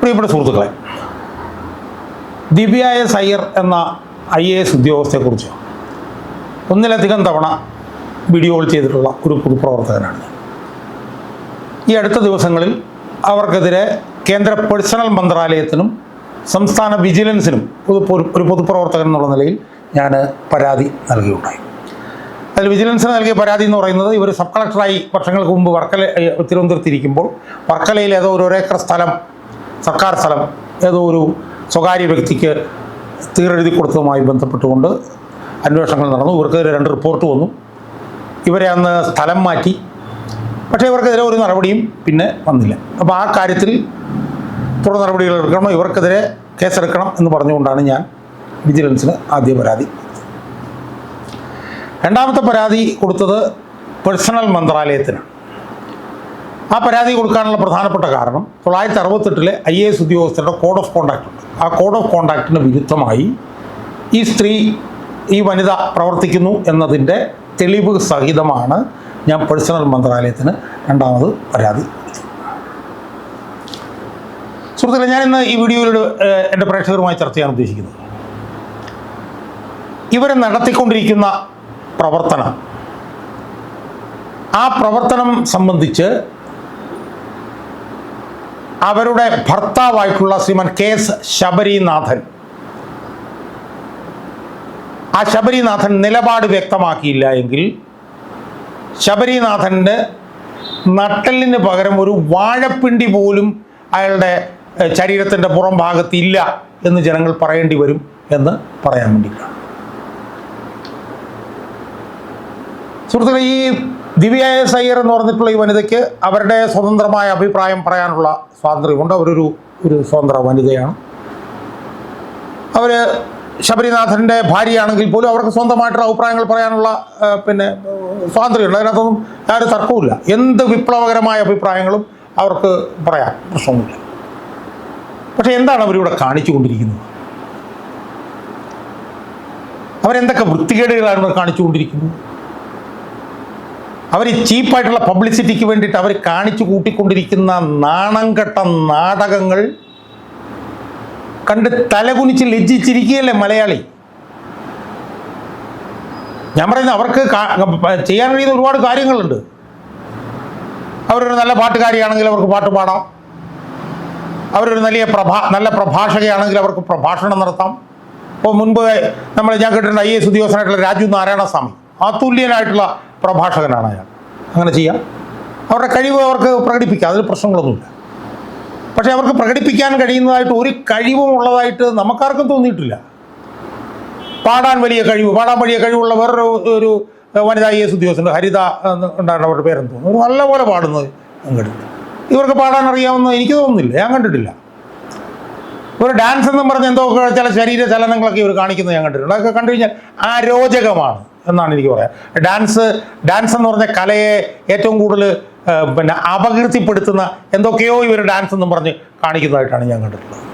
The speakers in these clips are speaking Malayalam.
പ്രിയപ്പെട്ട സുഹൃത്തുക്കളെ ദിവ്യ എസ് അയ്യർ എന്ന ഐ എ എസ് ഉദ്യോഗസ്ഥയെക്കുറിച്ച് ഒന്നിലധികം തവണ വീഡിയോകൾ ചെയ്തിട്ടുള്ള ഒരു പൊതുപ്രവർത്തകനാണ്. ഈ അടുത്ത ദിവസങ്ങളിൽ അവർക്കെതിരെ കേന്ദ്ര പേഴ്സണൽ മന്ത്രാലയത്തിനും സംസ്ഥാന വിജിലൻസിനും ഒരു ഒരു പൊതുപ്രവർത്തകൻ എന്നുള്ള നിലയിൽ ഞാൻ പരാതി നൽകിയുണ്ടായി അതിൽ വിജിലൻസിന് നൽകിയ പരാതി എന്ന് പറയുന്നത് ഇവർ സബ് കളക്ടറായി വർഷങ്ങൾക്ക് മുമ്പ് വർക്കല തിരുവനന്തപുരത്തിരിക്കുമ്പോൾ വർക്കലയിൽ ഏതോ ഒരു ഒരേക്കർ സ്ഥലം സർക്കാർ സ്ഥലം ഏതോ ഒരു സ്വകാര്യ വ്യക്തിക്ക് തീരെഴുതി കൊടുത്തതുമായി ബന്ധപ്പെട്ടുകൊണ്ട് അന്വേഷണങ്ങൾ നടന്നു. ഇവർക്കെതിരെ രണ്ട് റിപ്പോർട്ട് വന്നു. ഇവരെ അന്ന് സ്ഥലം മാറ്റി. പക്ഷേ ഇവർക്കെതിരെ ഒരു നടപടിയും പിന്നെ വന്നില്ല. അപ്പോൾ ആ കാര്യത്തിൽ തുടർ നടപടികൾ എടുക്കണം. ഇവർക്കെതിരെ കേസെടുക്കണം എന്ന് പറഞ്ഞുകൊണ്ടാണ് ഞാൻ വിജിലൻസിന് ആദ്യ പരാതി. രണ്ടാമത്തെ പരാതി കൊടുത്തത് പേഴ്സണൽ മന്ത്രാലയത്തിനാണ്. ആ പരാതി കൊടുക്കാനുള്ള പ്രധാനപ്പെട്ട കാരണം തൊള്ളായിരത്തി അറുപത്തെട്ടിലെ ഐ എ എസ് ഉദ്യോഗസ്ഥരുടെ കോഡ് ഓഫ് കോണ്ടാക്ട് ഉണ്ട് ആ കോഡ് ഓഫ് കോണ്ടാക്ടിന് വിരുദ്ധമായി ഈ സ്ത്രീ ഈ വനിത പ്രവർത്തിക്കുന്നു എന്നതിന്റെ തെളിവ് സഹിതമാണ് ഞാൻ പേഴ്സണൽ മന്ത്രാലയത്തിന് രണ്ടാമത് പരാതി. സുഹൃത്തുക്കളെ ഞാൻ ഇന്ന് ഈ വീഡിയോയിലൂടെ എന്റെ പ്രേക്ഷകരുമായി ചർച്ച ചെയ്യാൻ ഉദ്ദേശിക്കുന്നത് ഇവർ നടത്തിക്കൊണ്ടിരിക്കുന്ന പ്രവർത്തനം ആ പ്രവർത്തനം സംബന്ധിച്ച് അവരുടെ ഭർത്താവായിട്ടുള്ള ശ്രീമൻ കെ എസ് ശബരിനാഥൻ. ആ ശബരിനാഥൻ നിലപാട് വ്യക്തമാക്കിയില്ല എങ്കിൽ ശബരിനാഥന്റെ നട്ടലിന് പകരം ഒരു വാഴപ്പിണ്ടി പോലും അയാളുടെ ശരീരത്തിന്റെ പുറം ഭാഗത്ത് ഇല്ല എന്ന് ജനങ്ങൾ പറയേണ്ടി വരും എന്ന് പറയാൻ വേണ്ടിയിട്ടാണ്. സുഹൃത്തുക്കളെ ഈ ദിവ്യ എസ് എന്ന് പറഞ്ഞിട്ടുള്ള ഈ വനിതയ്ക്ക് അവരുടെ സ്വതന്ത്രമായ അഭിപ്രായം പറയാനുള്ള സ്വാതന്ത്ര്യമുണ്ട്. അവരൊരു ഒരു സ്വതന്ത്ര വനിതയാണ്. അവർ ശബരിനാഥന്റെ ഭാര്യയാണെങ്കിൽ പോലും അവർക്ക് സ്വന്തമായിട്ടുള്ള അഭിപ്രായങ്ങൾ പറയാനുള്ള പിന്നെ സ്വാതന്ത്ര്യമുണ്ട്. അതിനകത്തൊന്നും യാതൊരു തർക്കവുമില്ല. എന്ത് വിപ്ലവകരമായ അഭിപ്രായങ്ങളും അവർക്ക് പറയാം. പ്രശ്നമൊന്നുമില്ല. പക്ഷേ എന്താണ് അവരിവിടെ കാണിച്ചു കൊണ്ടിരിക്കുന്നത് അവരെന്തൊക്കെ വൃത്തികേടുകളാണ് ഇവിടെ കാണിച്ചുകൊണ്ടിരിക്കുന്നത്? അവർ ചീപ്പായിട്ടുള്ള പബ്ലിസിറ്റിക്ക് വേണ്ടിയിട്ട് അവർ കാണിച്ചു കൂട്ടിക്കൊണ്ടിരിക്കുന്ന നാണംകെട്ട നാടകങ്ങൾ കണ്ട് തലകുനിച്ച് ലജ്ജിച്ചിരിക്കുകയല്ലേ മലയാളി? ഞാൻ പറയുന്നത് അവർക്ക് ചെയ്യാൻ കഴിയുന്ന ഒരുപാട് കാര്യങ്ങളുണ്ട്. അവരൊരു നല്ല പാട്ടുകാരിയാണെങ്കിൽ അവർക്ക് പാട്ട് പാടാം. അവരൊരു നല്ല പ്രഭാ നല്ല പ്രഭാഷകയാണെങ്കിൽ അവർക്ക് പ്രഭാഷണം നടത്താം. ഇപ്പോൾ മുൻപ് നമ്മൾ ഞാൻ കേട്ടിട്ടുണ്ട് ഐ എസ് ഉദ്യോഗസ്ഥനായിട്ടുള്ള രാജു നാരായണസ്വാമി. അതുല്യനായിട്ടുള്ള പ്രഭാഷകനാണ് അയാൾ. അങ്ങനെ ചെയ്യാം. അവരുടെ കഴിവ് അവർക്ക് പ്രകടിപ്പിക്കാം. അതിൽ പ്രശ്നങ്ങളൊന്നുമില്ല. പക്ഷേ അവർക്ക് പ്രകടിപ്പിക്കാൻ കഴിയുന്നതായിട്ട് ഒരു കഴിവും ഉള്ളതായിട്ട് നമുക്കാർക്കും തോന്നിയിട്ടില്ല. പാടാൻ വലിയ കഴിവ് പാടാൻ വലിയ കഴിവുള്ള വേറൊരു ഒരു വനിതാ ഐ എസ് ഉദ്യോഗസ്ഥന്റെ ഹരിത ഉണ്ടായിരുന്നു അവരുടെ പേരെന്ന് തോന്നുന്നു? നല്ലപോലെ പാടുന്നത് ഞാൻ ഇവർക്ക് പാടാൻ അറിയാമെന്ന് എനിക്ക് തോന്നുന്നില്ല. ഞാൻ കണ്ടിട്ടില്ല. ഒരു ഡാൻസ് എന്നും പറഞ്ഞ് എന്തോ ചില ശരീര ചലനങ്ങളൊക്കെ ഇവർ കാണിക്കുന്നത് ഞാൻ കണ്ടിട്ടുണ്ട്. അതൊക്കെ കണ്ടു കഴിഞ്ഞാൽ അരോചകമാണ് എന്നാണ് എനിക്ക് പറയാം. ഡാൻസ് ഡാൻസ് എന്ന് പറഞ്ഞ കലയെ ഏറ്റവും കൂടുതൽ പിന്നെ അപകീർത്തിപ്പെടുത്തുന്ന എന്തൊക്കെയോ ഇവർ ഡാൻസ് എന്നും പറഞ്ഞ് കാണിക്കുന്നതായിട്ടാണ് ഞാൻ കണ്ടിട്ടുള്ളത്.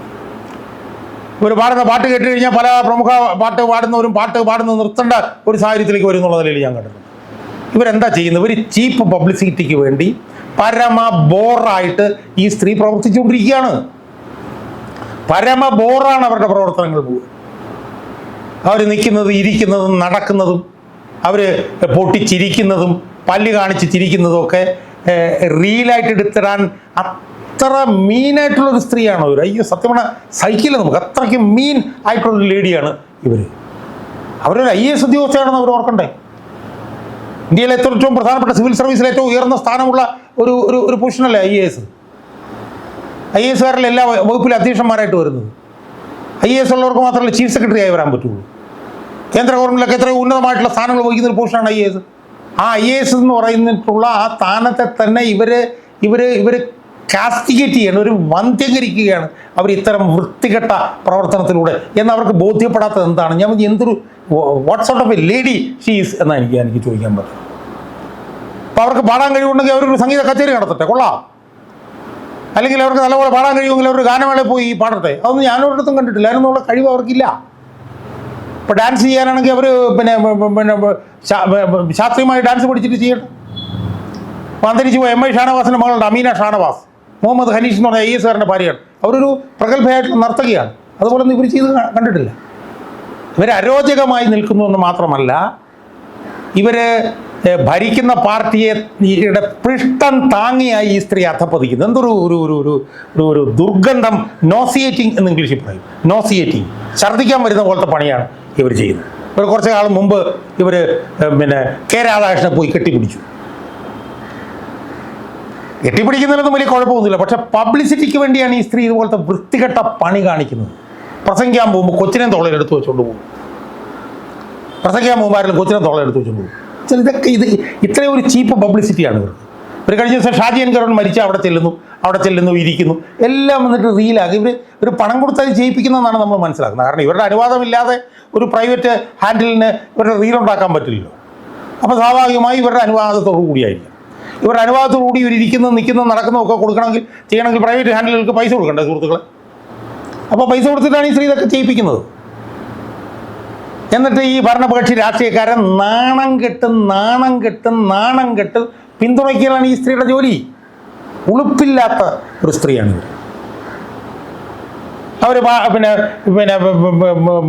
ഇവർ പാടുന്ന പാട്ട് കേട്ട് കഴിഞ്ഞാൽ പല പ്രമുഖ പാട്ട് പാടുന്നവരും പാട്ട് പാടുന്ന നിർത്തേണ്ട ഒരു സാഹചര്യത്തിലേക്ക് വരും എന്നുള്ള നിലയിൽ ഞാൻ കണ്ടിട്ടുണ്ട്. ഇവരെന്താ ചെയ്യുന്നത്? ഇവർ ചീപ്പ് പബ്ലിസിറ്റിക്ക് വേണ്ടി പരമ ബോറായിട്ട് ഈ സ്ത്രീ പ്രവർത്തിച്ചുകൊണ്ടിരിക്കുകയാണ്. പരമ ബോറാണ് അവരുടെ പ്രവർത്തനങ്ങൾ മുഴുവൻ. അവർ നിൽക്കുന്നതും ഇരിക്കുന്നതും നടക്കുന്നതും അവർ പൊട്ടിച്ചിരിക്കുന്നതും പല്ല് കാണിച്ച് ചിരിക്കുന്നതും ഒക്കെ റീലായിട്ട് എടുത്തിടാൻ അത്ര മീനായിട്ടുള്ളൊരു സ്ത്രീയാണ് അവർ അയ്യോ സത്യം പറഞ്ഞാൽ സഹിക്കില്ല നമുക്ക് അത്രയ്ക്ക് മീൻ ആയിട്ടുള്ളൊരു ലേഡിയാണ് ഇവർ അവരൊരു ഐ എസ് ഉദ്യോഗസ്ഥയാണെന്ന് അവർ ഓർക്കണ്ടേ? ഇന്ത്യയിലെ ഏറ്റവും പ്രധാനപ്പെട്ട സിവിൽ സർവീസിൽ ഏറ്റവും ഉയർന്ന സ്ഥാനമുള്ള ഒരു ഒരു ഒരു പൊസിഷനല്ലേ I A S? I A എസുകാരിൽ എല്ലാ വകുപ്പിലെ അധ്യക്ഷന്മാരായിട്ട് വരുന്നത്. ഐ എ എസ് ഉള്ളവർക്ക് മാത്രമല്ല ചീഫ് സെക്രട്ടറി ആയി വരാൻ പറ്റുള്ളൂ. കേന്ദ്ര ഗവൺമെന്റിലൊക്കെ എത്രയോ ഉന്നതമായിട്ടുള്ള സ്ഥാനങ്ങൾ വഹിക്കുന്ന ഒരു പോസ്റ്റാണ് ഐ എ എസ്. ആ ഐ എ എസ് എന്ന് പറയുന്നിട്ടുള്ള ആ സ്ഥാനത്തെ തന്നെ ഇവർ ഇവർ ഇവർ കാസ്റ്റിഗേറ്റ് ചെയ്യാണ് ഒരു വന്ധ്യകരിക്കുകയാണ് അവർ ഇത്തരം വൃത്തികെട്ട പ്രവർത്തനത്തിലൂടെ. എന്ന് അവർക്ക് ബോധ്യപ്പെടാത്തത് എന്താണ്? ഞാൻ എന്തൊരു എന്തൊരു what sort of a lady she's എന്നാണ് എനിക്ക് എനിക്ക് ചോദിക്കാൻ പറ്റും. അപ്പോൾ അവർക്ക് പാടാൻ കഴിവുണ്ടെങ്കിൽ അവരൊരു സംഗീത കച്ചേരി നടത്തട്ടെ കൊള്ളാം. അല്ലെങ്കിൽ അവർക്ക് നല്ലപോലെ പാടാൻ കഴിയുമെങ്കിൽ അവർ ഗാനമേളയിൽ പോയി പാടട്ടെ. അതൊന്നും ഞാനൊരിടത്തും കണ്ടിട്ടില്ല അതിനൊന്നുള്ള കഴിവ് അവർക്കില്ല. ഇപ്പോൾ ഡാൻസ് ചെയ്യാനാണെങ്കിൽ അവർ പിന്നെ പിന്നെ ശാസ്ത്രീയമായി ഡാൻസ് പഠിച്ചിട്ട് ചെയ്യട്ടെ അന്തരിച്ച് പോയ എം ഐ ഷാനവാസിന്റെ മകളുണ്ട് അമീന ഷാനവാസ്. മുഹമ്മദ് ഹനീഷ് എന്ന് പറഞ്ഞ ഐ എസ് കാരന്റെ ഭാര്യയാണ്. അവരൊരു പ്രഗത്ഭയായിട്ടുള്ള നർത്തകിയാണ്. അതുപോലെ ഒന്നും ഇവർ ചെയ്ത് കണ്ടിട്ടില്ല. ഇവർ അരോചകമായി നിൽക്കുന്നു എന്ന് മാത്രമല്ല ഇവർ ഭരിക്കുന്ന പാർട്ടിയെ പിഷ്ടം താങ്ങിയായി ഈ സ്ത്രീ അധപ്പതിക്കുന്നു എന്തൊരു ഒരു ഒരു ഒരു ഒരു ഒരു ദുർഗന്ധം നോസിയേറ്റിംഗ് എന്ന് ഇംഗ്ലീഷിൽ പറയും. നോസിയേറ്റിംഗ് ഛർദ്ദിക്കാൻ വരുന്ന പോലത്തെ പണിയാണ്. ഇവർ ചെയ്യുന്നത് ഇവർ കുറച്ച് കാലം മുമ്പ് ഇവർ പിന്നെ കെ രാധാകൃഷ്ണനെ പോയി കെട്ടിപ്പിടിച്ചു. കെട്ടിപ്പിടിക്കുന്നതിനൊന്നും വലിയ കുഴപ്പമൊന്നുമില്ല. പക്ഷെ പബ്ലിസിറ്റിക്ക് വേണ്ടിയാണ് ഈ സ്ത്രീ ഇതുപോലത്തെ വൃത്തികെട്ട പണി കാണിക്കുന്നത്. പ്രസംഗിക്കാൻ പോകുമ്പോൾ കൊച്ചിനെ തോളയിലെടുത്ത് വെച്ചുകൊണ്ട് പോകും. പ്രസംഗിക്കാൻ പോകുമ്പോൾ ആരെങ്കിലും കൊച്ചിനെ തോളയെടുത്ത് വെച്ചുകൊണ്ട് പോകും. ഇതൊക്കെ ഇത് ഇത്രയും ഒരു ചീപ്പ് പബ്ലിസിറ്റിയാണ് ഇവർക്ക്. ഒരു കഴിഞ്ഞ ദിവസം ഷാജി എൻകറോൺ മരിച്ച അവിടെ ചെല്ലുന്നു അവിടെ ചെല്ലുന്നു ഇരിക്കുന്നു. എല്ലാം വന്നിട്ട് റീലാകും ഇവർ ഒരു പണം കൊടുത്താൽ ചെയ്യിപ്പിക്കുന്നതെന്നാണ് നമ്മൾ മനസ്സിലാക്കുന്നത്. കാരണം ഇവരുടെ അനുവാദമില്ലാതെ ഒരു പ്രൈവറ്റ് ഹാൻഡിലിന് ഇവരുടെ റീൽ ഉണ്ടാക്കാൻ പറ്റില്ലല്ലോ. അപ്പോൾ സ്വാഭാവികമായി ഇവരുടെ അനുവാദത്തോടു കൂടിയായിരിക്കും. ഇവരുടെ അനുവാദത്തോടു കൂടി ഇവർ ഇരിക്കുന്നത് നിൽക്കുന്നത് നടക്കുന്നതും ഒക്കെ കൊടുക്കണമെങ്കിൽ ചെയ്യണമെങ്കിൽ പ്രൈവറ്റ് ഹാൻഡിലുകൾക്ക് പൈസ കൊടുക്കണ്ടേ സുഹൃത്തുക്കളെ? അപ്പോൾ പൈസ കൊടുത്തിട്ടാണ് ഈ സ്ത്രീ ഇതൊക്കെ ചെയ്യിപ്പിക്കുന്നത്. എന്നിട്ട് ഈ ഭരണപക്ഷി രാഷ്ട്രീയക്കാരൻ നാണം കെട്ടും നാണം കെട്ടും നാണം കെട്ട് പിന്തുണയ്ക്കലാണ് ഈ സ്ത്രീയുടെ ജോലി. ഉളുപ്പില്ലാത്ത ഒരു സ്ത്രീയാണ് ഇവർ അവർ പിന്നെ പിന്നെ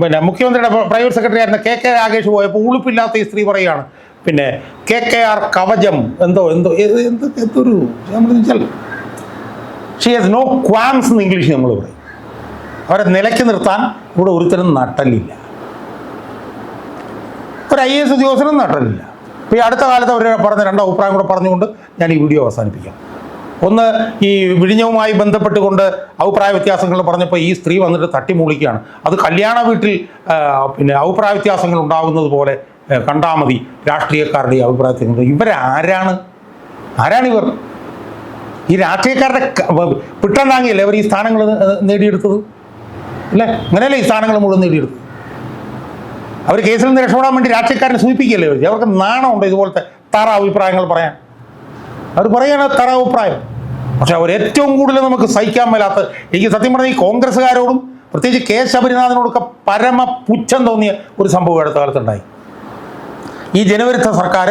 പിന്നെ മുഖ്യമന്ത്രിയുടെ പ്രൈവറ്റ് സെക്രട്ടറി ആയിരുന്ന കെ കെ രാഗേഷ് പോയപ്പോൾ ഉളുപ്പില്ലാത്ത ഈ സ്ത്രീ പറയുകയാണ്. പിന്നെ കെ കെ ആർ കവചം എന്തോ എന്തോ എന്ത് എന്തൊരു നമ്മൾ വെച്ചാൽ ഷി ഹാസ് നോ ക്വാംസ് എന്ന് ഇംഗ്ലീഷ് നമ്മൾ പറയും. അവരെ നിലയ്ക്ക് നിർത്താൻ ഇവിടെ ഒരുത്തരും നട്ടലില്ല. ഒരു ഐ എസ് ഉദ്യോഗസ്ഥനും നട്ടലില്ല. അപ്പോൾ ഈ അടുത്ത കാലത്ത് അവർ പറഞ്ഞ രണ്ട് അഭിപ്രായം കൂടെ പറഞ്ഞുകൊണ്ട് ഞാൻ ഈ വീഡിയോ അവസാനിപ്പിക്കാം. ഒന്ന് ഈ വിഴിഞ്ഞവുമായി ബന്ധപ്പെട്ടുകൊണ്ട് അഭിപ്രായ വ്യത്യാസങ്ങൾ പറഞ്ഞപ്പോൾ ഈ സ്ത്രീ വന്നിട്ട് തട്ടിമൂളിക്കുകയാണ് അത് കല്യാണ വീട്ടിൽ പിന്നെ അഭിപ്രായ വ്യത്യാസങ്ങൾ ഉണ്ടാകുന്നത് പോലെ കണ്ടാൽ മതി. രാഷ്ട്രീയക്കാരുടെ ഈ അഭിപ്രായത്തിൽ ഇവരാരാണ് ആരാണിവർ ഈ രാഷ്ട്രീയക്കാരുടെ ക- പിട്ടം താങ്ങിയല്ലേ അവർ ഈ സ്ഥാനങ്ങൾ നേടിയെടുത്തത്? അല്ലേ? അങ്ങനെയല്ലേ ഈ സ്ഥാനങ്ങൾ മുഴുവൻ നേടിയെടുത്തത്? അവർ കേസിൽ നിന്ന് രക്ഷപ്പെടാൻ വേണ്ടി രാഷ്ട്രീയക്കാരനെ സൂചിപ്പിക്കുകയല്ലേ ചോദിച്ചു അവർക്ക് നാണമുണ്ട് ഇതുപോലത്തെ തറ അഭിപ്രായങ്ങൾ പറയാൻ. അവർ പറയാണ് തറ അഭിപ്രായം പക്ഷെ അവർ ഏറ്റവും കൂടുതൽ നമുക്ക് സഹിക്കാൻ മേലാത്ത എനിക്ക് സത്യം പറഞ്ഞാൽ ഈ കോൺഗ്രസ്സുകാരോടും പ്രത്യേകിച്ച് കെ ശബരിനാഥനോടൊക്കെ പരമ പുച്ഛം തോന്നിയ ഒരു സംഭവം അടുത്ത കാലത്തുണ്ടായി. ഈ ജനവിരുദ്ധ സർക്കാർ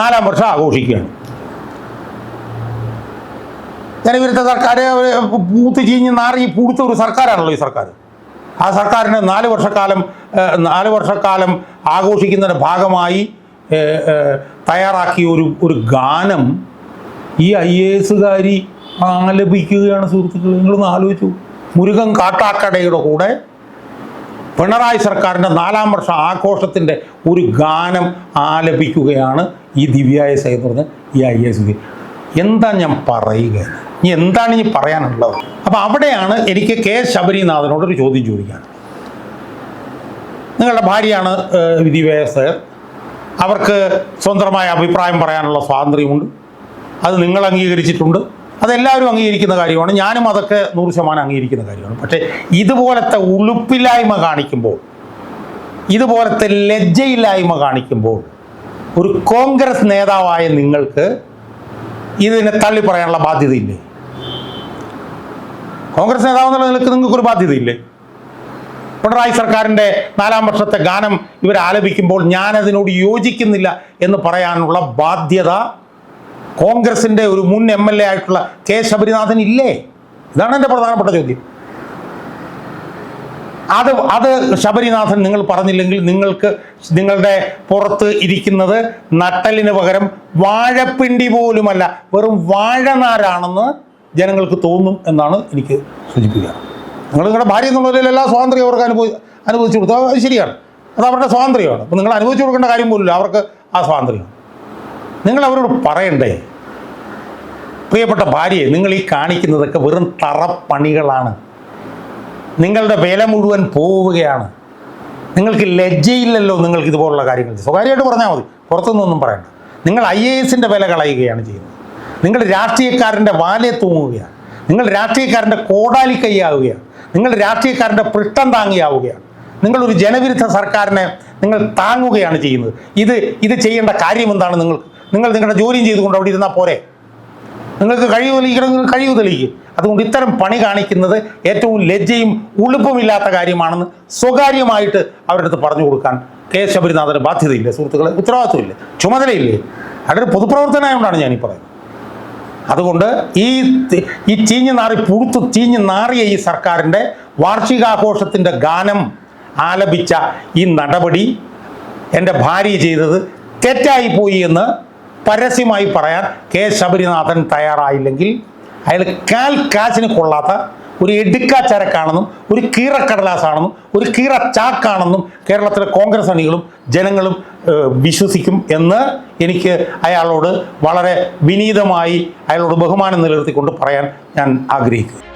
നാലാം വർഷം ആഘോഷിക്കുകയാണ്. ജനവിരുദ്ധ സർക്കാർ പൂത്ത് ചീഞ്ഞ് നാറി പൂടുത്ത ഒരു സർക്കാരാണല്ലോ ഈ സർക്കാർ ആ സർക്കാരിന് നാല് വർഷക്കാലം നാല് വർഷക്കാലം ആഘോഷിക്കുന്നതിന്റെ ഭാഗമായി തയ്യാറാക്കിയ ഒരു ഒരു ഗാനം ഈ ഐ എ എസുകാരി ആലപിക്കുകയാണ് സുഹൃത്തുക്കൾ നിങ്ങളൊന്ന് ആലോചിച്ചു. മുരുകൻ കാട്ടാക്കടയുടെ കൂടെ പിണറായി സർക്കാരിന്റെ നാലാം വർഷ ആഘോഷത്തിന്റെ ഒരു ഗാനം ആലപിക്കുകയാണ് ഈ ദിവ്യ എസ് ഈ ഐ എസ് എന്താ ഞാൻ പറയുക? ഇനി എന്താണ് ഇനി പറയാനുള്ളത്? അപ്പോൾ അവിടെയാണ് എനിക്ക് കെ ശബരിനാഥനോട് ഒരു ചോദ്യം ചോദിക്കാൻ. നിങ്ങളുടെ ഭാര്യയാണ് ദിവ്യ അവർക്ക് സ്വന്തമായ അഭിപ്രായം പറയാനുള്ള സ്വാതന്ത്ര്യമുണ്ട്. അത് നിങ്ങൾ അംഗീകരിച്ചിട്ടുണ്ട്. അതെല്ലാവരും അംഗീകരിക്കുന്ന കാര്യമാണ്. ഞാനും അതൊക്കെ നൂറ് ശതമാനം അംഗീകരിക്കുന്ന കാര്യമാണ്. പക്ഷേ ഇതുപോലത്തെ ഉളുപ്പില്ലായ്മ കാണിക്കുമ്പോൾ ഇതുപോലത്തെ ലജ്ജയില്ലായ്മ കാണിക്കുമ്പോൾ ഒരു കോൺഗ്രസ് നേതാവായ നിങ്ങൾക്ക് ഇതിനെ തള്ളി പറയാനുള്ള ബാധ്യതയില്ലേ? കോൺഗ്രസ് നേതാവ് എന്നുള്ള നിലയ്ക്ക് നിങ്ങൾക്ക് ഒരു ബാധ്യതയില്ലേ? പിണറായി സർക്കാരിന്റെ നാലാം വർഷത്തെ ഗാനം ഇവർ ആലപിക്കുമ്പോൾ ഞാനതിനോട് യോജിക്കുന്നില്ല എന്ന് പറയാനുള്ള ബാധ്യത കോൺഗ്രസിന്റെ ഒരു മുൻ എം എൽ എ ആയിട്ടുള്ള കെ ശബരിനാഥൻ ഇല്ലേ? ഇതാണ് എന്റെ പ്രധാനപ്പെട്ട ചോദ്യം. അത് അത് ശബരിനാഥൻ നിങ്ങൾ പറഞ്ഞില്ലെങ്കിൽ നിങ്ങൾക്ക് നിങ്ങളുടെ പുറത്ത് ഇരിക്കുന്നത് നട്ടലിന് പകരം വാഴപ്പിണ്ടി പോലുമല്ല. വെറും വാഴനാരാണെന്ന് ജനങ്ങൾക്ക് തോന്നും എന്നാണ് എനിക്ക് സൂചിപ്പിക്കുക. നിങ്ങൾ നിങ്ങളുടെ ഭാര്യ എന്നുള്ളതിൽ എല്ലാ സ്വാതന്ത്ര്യം അവർക്ക് അനുഭവി അനുഭവിച്ചു കൊടുത്തു. അത് ശരിയാണ്. അത് അവരുടെ സ്വാതന്ത്ര്യമാണ്. അപ്പോൾ നിങ്ങൾ അനുഭവിച്ചു കൊടുക്കേണ്ട കാര്യം പോലുമില്ല. അവർക്ക് ആ സ്വാതന്ത്ര്യം. നിങ്ങൾ അവരോട് പറയണ്ടേ? പ്രിയപ്പെട്ട ഭാര്യയെ നിങ്ങൾ ഈ കാണിക്കുന്നതൊക്കെ വെറും തറപ്പണികളാണ്. നിങ്ങളുടെ വില മുഴുവൻ പോവുകയാണ്. നിങ്ങൾക്ക് ലജ്ജയില്ലല്ലോ നിങ്ങൾക്ക് ഇതുപോലുള്ള കാര്യങ്ങൾ. സ്വകാര്യമായിട്ട് പറഞ്ഞാൽ മതി. പുറത്തുനിന്നൊന്നും പറയണ്ട. നിങ്ങൾ ഐ എ എസിന്റെ വില കളയുകയാണ് ചെയ്യുന്നത്. നിങ്ങൾ രാഷ്ട്രീയക്കാരന്റെ വാലെ തൂങ്ങുകയാണ്. നിങ്ങൾ രാഷ്ട്രീയക്കാരന്റെ കോടാലി കൈയാവുകയാണ്. നിങ്ങൾ രാഷ്ട്രീയക്കാരന്റെ പൃഷ്ഠം താങ്ങിയാവുകയാണ്. നിങ്ങളൊരു ജനവിരുദ്ധ സർക്കാരിനെ നിങ്ങൾ താങ്ങുകയാണ് ചെയ്യുന്നത്. ഇത് ഇത് ചെയ്യേണ്ട കാര്യം എന്താണ് നിങ്ങൾക്ക്? നിങ്ങൾ നിങ്ങളുടെ ജോലിയും ചെയ്തുകൊണ്ട് അവിടെ ഇരുന്നാൽ പോരെ? നിങ്ങൾക്ക് കഴിവ് തെളിയിക്കണമെങ്കിൽ കഴിവ് തെളിയിക്കും. അതുകൊണ്ട് ഇത്തരം പണി കാണിക്കുന്നത് ഏറ്റവും ലജ്ജയും ഉളുപ്പുമില്ലാത്ത കാര്യമാണെന്ന് സ്വകാര്യമായിട്ട് അവരുടെ അടുത്ത് പറഞ്ഞു കൊടുക്കാൻ കെ ശബരിനാഥന് ബാധ്യതയില്ല. സുഹൃത്തുക്കളെ ഉത്തരവാദിത്വമില്ല. ചുമതലയില്ലേ? അവരുടെ പൊതുപ്രവർത്തനമായതുകൊണ്ടാണ് ഞാനീ പറയുന്നത്. അതുകൊണ്ട് ഈ ഈ ചീഞ്ഞു നാറി പുഴുത്തു ചീഞ്ഞു നാറിയ ഈ സർക്കാരിന്റെ വാർഷികാഘോഷത്തിന്റെ ഗാനം ആലപിച്ച ഈ നടപടി എന്റെ ഭാര്യ ചെയ്തത് തെറ്റായിപ്പോയി എന്ന് പരസ്യമായി പറയാൻ കെ ശബരിനാഥൻ തയ്യാറായില്ലെങ്കിൽ അയാൾ കാൽ കാശിന് കൊള്ളാത്ത ഒരു എടുക്കാച്ചരക്കാണെന്നും ഒരു കീറക്കടലാസാണെന്നും ഒരു കീറ ചാക്കാണെന്നും കേരളത്തിലെ കോൺഗ്രസ് അണികളും ജനങ്ങളും വിശ്വസിക്കും എന്ന് എനിക്ക് അയാളോട് വളരെ വിനീതമായി അയാളോട് ബഹുമാനം നിലനിർത്തിക്കൊണ്ട് പറയാൻ ഞാൻ ആഗ്രഹിക്കുന്നു.